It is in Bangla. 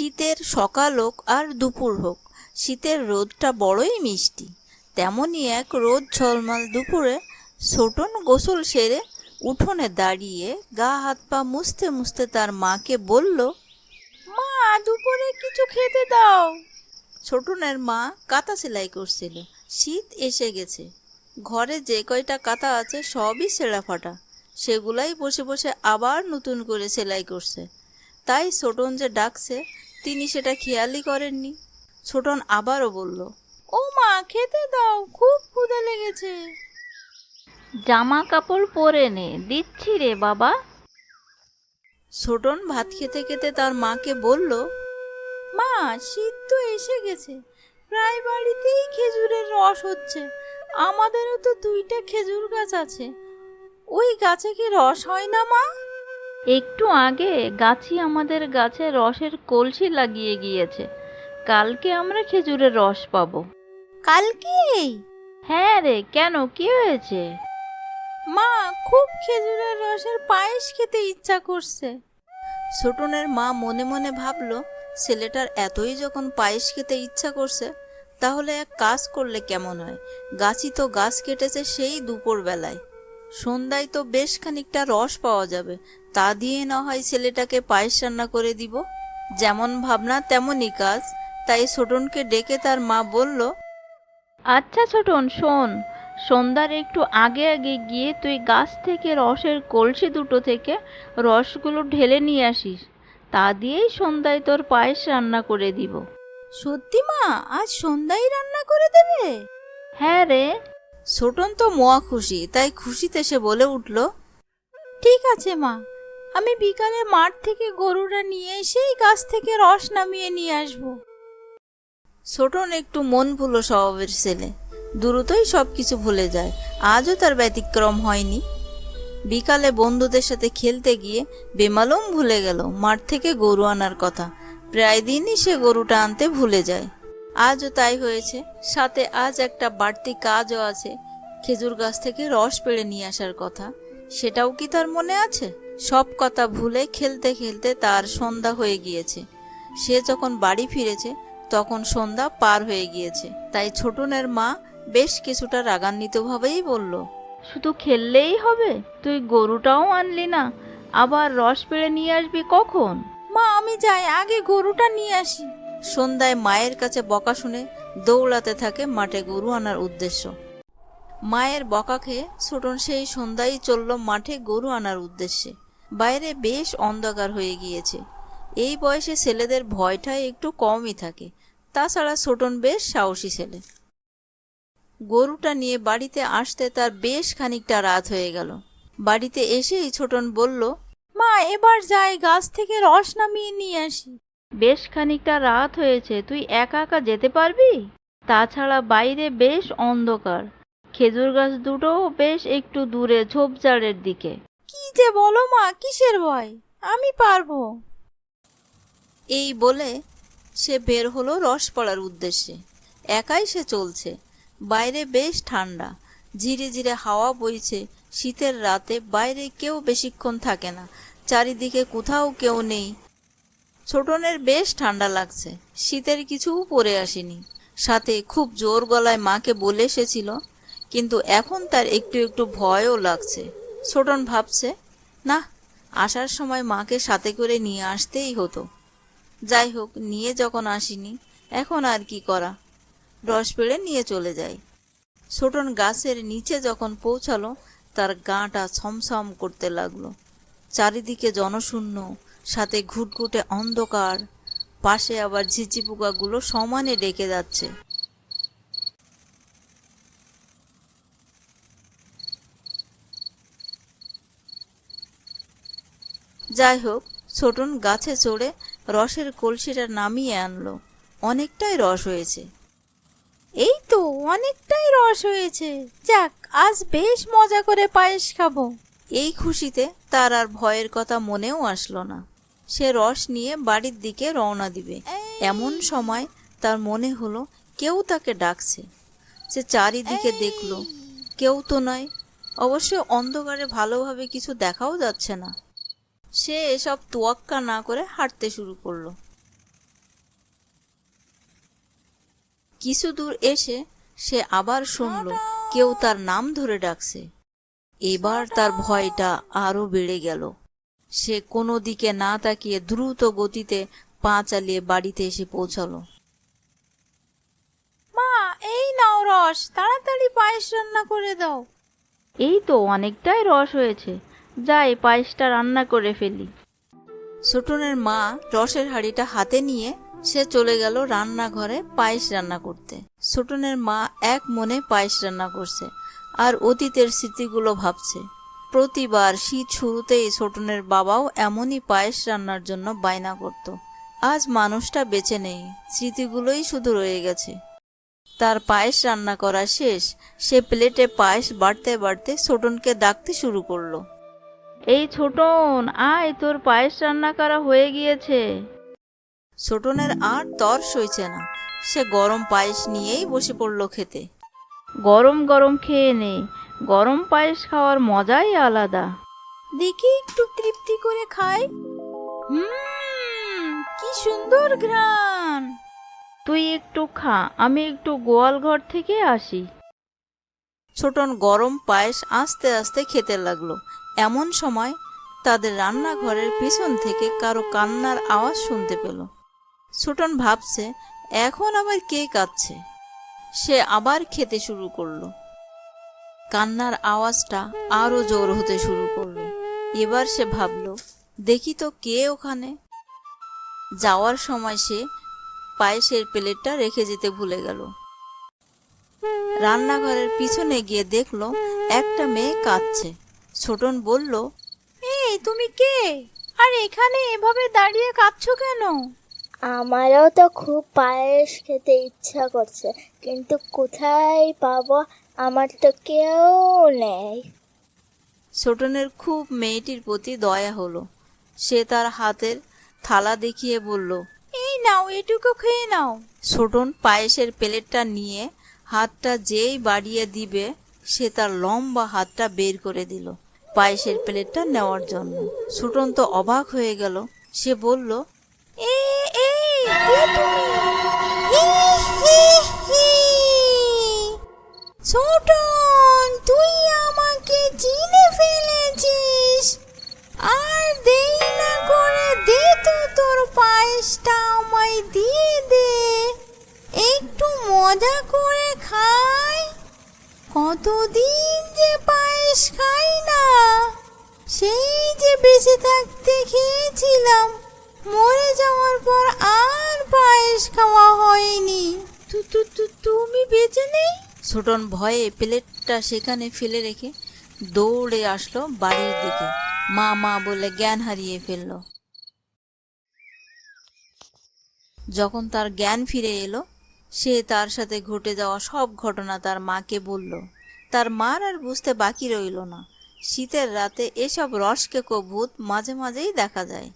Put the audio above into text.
শীতের সকাল হোক আর দুপুর হোক শীতের রোদটা বড়ই মিষ্টি। তেমনই এক রোদ ঝলমল দুপুরে ছোটন গোসল সেরে উঠোনে দাঁড়িয়ে গা হাত পা মুছতে মুছতে তার মাকে বলল মা দুপুরে কিছু খেতে দাও। ছোটনের মা কাঁথা সেলাই করছিল। শীত এসে গেছে। ঘরে যে কয়টা কাঁথা আছে সবই ছেঁড়া ফাটা। সেগুলাই বসে বসে আবার নতুন করে সেলাই করছে। তাই ছোটন যে ডাকছে তিনি সেটা খেয়ালই করেননি। ছোটন আবারও বলল ও মা খেতে দাও খুব ক্ষুধা লেগেছে। জামা কাপড় পরে নে দিচ্ছি রে বাবা। ছোটন ভাত খেতে খেতে তার মাকে বলল মা শীত তো এসে গেছে। প্রায় বাড়িতেই খেজুরের রস হচ্ছে। আমাদেরও তো দুইটা খেজুর গাছ আছে। ওই গাছে কি রস হয় না মা? একটু আগে গাছি আমাদের গাছে রসের কলসি লাগিয়ে গিয়েছে। কালকে আমরা খেজুরের রস পাবো। কালকে? হ্যাঁ রে কেন? কি হয়েছে? মা খুব খেজুরের রসের পায়েস খেতে ইচ্ছা করছে। ছোটনের মা মনে মনে ভাবলো ছেলেটার এতই যখন পায়েস খেতে ইচ্ছা করছে তাহলে এক কাজ করলে কেমন হয়? গাছই তো গাছ কেটেছে সেই দুপুর বেলায় সন্ধ্যায় তো বেশ খানিকটা রস পাওয়া যাবে। তা দিয়ে না হয় ছেলেটাকে পায়েস রান্না করে দিব। যেমন ভাবনা তেমনই কাজ। তাই ছোটনকে ডেকে তার মা বলল আচ্ছা ছোটন শোন। সন্ধ্যার একটু আগে আগে গিয়ে তুই গাছ থেকে রসের কলসি দুটো থেকে রসগুলো ঢেলে নিয়ে আসিস। তা দিয়েই সন্ধ্যায় তোর পায়েস রান্না করে দিব। সত্যি মা আজ সন্ধ্যায় রান্না করে দেবে? হ্যাঁ রে। ছোটন তো মোয়া খুশি, তাই খুশিতে সে বলে উঠল, ঠিক আছে মা, আমি বিকালে মাঠ থেকে গরুটা নিয়ে এসেই গাছ থেকে রস নামিয়ে নিয়ে আসব। ছোটন একটু মন ভুলো স্বভাবের ছেলে, দ্রুতই সব কিছু ভুলে যায়, আজও তার ব্যতিক্রম হয়নি। বিকালে বন্ধুদের সাথে খেলতে গিয়ে বেমালুম ভুলে গেল মাঠ থেকে গরু আনার কথা, প্রায় দিনই সে গরুটা আনতে ভুলে যায়। আজও তাই হয়েছে। সাথে আজ একটা বাড়তি কাজও আছে। খেজুর গাছ থেকে রস পেড়ে নিয়ে আসার কথা। সেটাও কি তার মনে আছে? সব কথা ভুলে খেলতে খেলতে তার সন্ধ্যা হয়ে গিয়েছে। সে যখন বাড়ি ফিরেছে তখন সন্ধ্যা পার হয়ে গিয়েছে। তাই ছোটনের মা বেশ কিছুটা রাগান্বিতভাবেই বলল শুধু খেললেই হবে? তুই গরুটাও আনলি না। আবার রস পেড়ে নিয়ে আসবি কখন? মা আমি যাই। আগে গরুটা নিয়ে আসি। সন্ধ্যায় মায়ের কাছে বকা শুনে দৌড়াতে থাকে মাঠে গরু আনার উদ্দেশ্য। মায়ের বকা খেয়ে ছোটন সেই সন্ধ্যায় চলল মাঠে গরু আনার উদ্দেশ্যে। বাইরে বেশ অন্ধকার হয়ে গিয়েছে। এই বয়সে ছেলেদের ভয়টাই একটু কমই থাকে। তাছাড়া ছোটন বেশ সাহসী ছেলে। গরুটা নিয়ে বাড়িতে আসতে তার বেশ খানিকটা রাত হয়ে গেল। বাড়িতে এসেই ছোটন বলল, মা, এবার যাই, গাছ থেকে রস নামিয়ে নিয়ে আসি। বেশ খানিকটা রাত হয়েছে, তুই একা একা যেতে পারবি? তাছাড়া বাইরে বেশ অন্ধকার। খেজুর গাছ দুটোও বেশ একটু দূরে, ঝোপঝাড়ের দিকে। কি যে বলো মা, কিসের ভয়? আমি পারব। এই বলে সে বের হলো রস পড়ার উদ্দেশ্যে। একাই সে চলছে। বাইরে বেশ ঠান্ডা। ধীরে ধীরে হাওয়া বইছে। শীতের রাতে বাইরে কেউ বেশিক্ষণ থাকে না। চারিদিকে কোথাও কেউ নেই। ছোটনের বেশ ঠান্ডা লাগছে। শীতের কিছুও পরে আসেনি। সাথে খুব জোর গলায় মাকে বলে এসেছিল, কিন্তু এখন তার একটু একটু ভয়ও লাগছে। ছোটন ভাবছে, না, আসার সময় মাকে সাথে করে নিয়ে আসতেই হতো। যাই হোক, নিয়ে যখন আসিনি, এখন আর কি করা? রস পেড়ে নিয়ে চলে যায় ছোটন গাছের নিচে যখন পৌঁছালো, তার গাটা ছমছম করতে লাগল। চারিদিকে জনশূন্য সাথে ঘুটঘুটে অন্ধকার পাশে আবার ঝিঝি পোকাগুলো সমানে ডেকে যাচ্ছে। যাই হোক ছোটন গাছে চড়ে রসের কলসিটা নামিয়ে আনলো। অনেকটাই রস হয়েছে। এই তো অনেকটাই রস হয়েছে। যাক আজ বেশ মজা করে পায়েস খাব। এই খুশিতে তার আর ভয়ের কথা মনেও আসলো না। সে রস নিয়ে বাড়ির দিকে রওনা দিবে। এমন সময় তার মনে হলো কেউ তাকে ডাকছে। সে চারিদিকে দেখল কেউ তো নয়। অবশ্য অন্ধকারে ভালোভাবে কিছু দেখাও যাচ্ছে না। সে এসব তোয়াক্কা না করে হাঁটতে শুরু করল। কিছু দূর এসে সে আবার শুনল কেউ তার নাম ধরে ডাকছে। এবার তার ভয়টা আরও বেড়ে গেল। সে কোনো দিকে না তাকিয়ে দ্রুত গতিতে পা চালিয়ে বাড়িতে এসে পৌঁছালো। মা এই নাও রস তাড়াতাড়ি পায়েস রান্না করে দাও। এই তো অনেকটাই রস হয়েছে। যাই পায়েসটা রান্না করে ফেলি। ছোটনের মা রসের হাঁড়িটা হাতে নিয়ে সে চলে গেল রান্নাঘরে পায়েস রান্না করতে। ছোটনের মা এক মনে পায়েস রান্না করছে আর অতীতের স্মৃতিগুলো ভাবছে। প্রতিবার শীত শুরুতেই ছোটনের বাবাও এমনই পায়েস রান্নার জন্য বায়না করত। আজ মানুষটা বেঁচে নেই, স্মৃতিগুলোই শুধু রয়ে গেছে। তার পায়েস রান্না করা শেষ, সে প্লেটে পায়েস বাড়তে বাড়তে ছোটনকে ডাকতে শুরু করল। এই ছোটন আয়, তোর পায়েস রান্না করা হয়ে গিয়েছে। ছোটনের আর তর সইছে না। সে গরম পায়েস নিয়েই বসে পড়ল খেতে। গরম গরম খেয়ে নে। গরম পায়েস খাওয়ার মজাই আলাদা। দেখি একটু তৃপ্তি করে খাই। হুম কি সুন্দর ঘ্রাণ। তুই একটু খা আমি একটু গোয়াল ঘর থেকে আসি। ছোটন গরম পায়েস আস্তে আস্তে খেতে লাগল। এমন সময় তাদের রান্নাঘরের পিছন থেকে কারও কান্নার আওয়াজ শুনতে পেল। ছোটন ভাবছে, এখন আবার কে কাঁদছে? সে আবার খেতে শুরু করল। কান্নার আওয়াজটা আরও জোর হতে শুরু করল। এবার সে ভাবলো, দেখি তো কে ওখানে? যাওয়ার সময় সে পায়েসের প্লেটটা রেখে যেতে ভুলে গেল। রান্নাঘরের পিছনে গিয়ে দেখল, একটা মেয়ে কাঁদছে। ছোটন বলল, এই, তুমি কে? আর এখানে এভাবে দাঁড়িয়ে কাঁদছো কেন? আমারও তো খুব পায়েস খেতে ইচ্ছা করছে কিন্তু কোথায় পাবো আমার তো কেউ নেই। ছোটনের খুব মেয়েটির প্রতি দয়া হলো। সে তার হাতের থালা দেখিয়ে বলল এই নাও এটুকু খেয়ে নাও। ছোটন পায়েসের প্লেটটা নিয়ে হাতটা যেই বাড়িয়ে দিবে সে তার লম্বা হাতটা বের করে দিল পায়েসের প্লেটটা নেওয়ার জন্য। ছোটন তো অবাক হয়ে গেল। সে বলল এই। ছোটন, তুই আমাকে চিনে ফেলেছিস। আর দেরি না করে দে তো তোর পায়েসটা আমায় দিয়ে দে। একটু মজা করে খাই। কতদিন যে পায়েস খাই না, সেই যে বেঁচে থাকতে খেয়েছিলাম। মরে যাওয়ার পর আর পায়েস খাওয়া হয়নি। তু তু তু তুমি বেঁচে নেই? ছোটন ভয়ে প্লেটটা সেখানে ফেলে রেখে দৌড়ে আসলো বাড়ির দিকে। মা মা বলে জ্ঞান হারিয়ে ফেলল। যখন তার জ্ঞান ফিরে এলো সে তার সাথে ঘটে যাওয়া সব ঘটনা তার মাকে বলল। তার মার আর বুঝতে বাকি রইল না। শীতের রাতে এসব রসকেকো ভূত মাঝে মাঝেই দেখা যায়।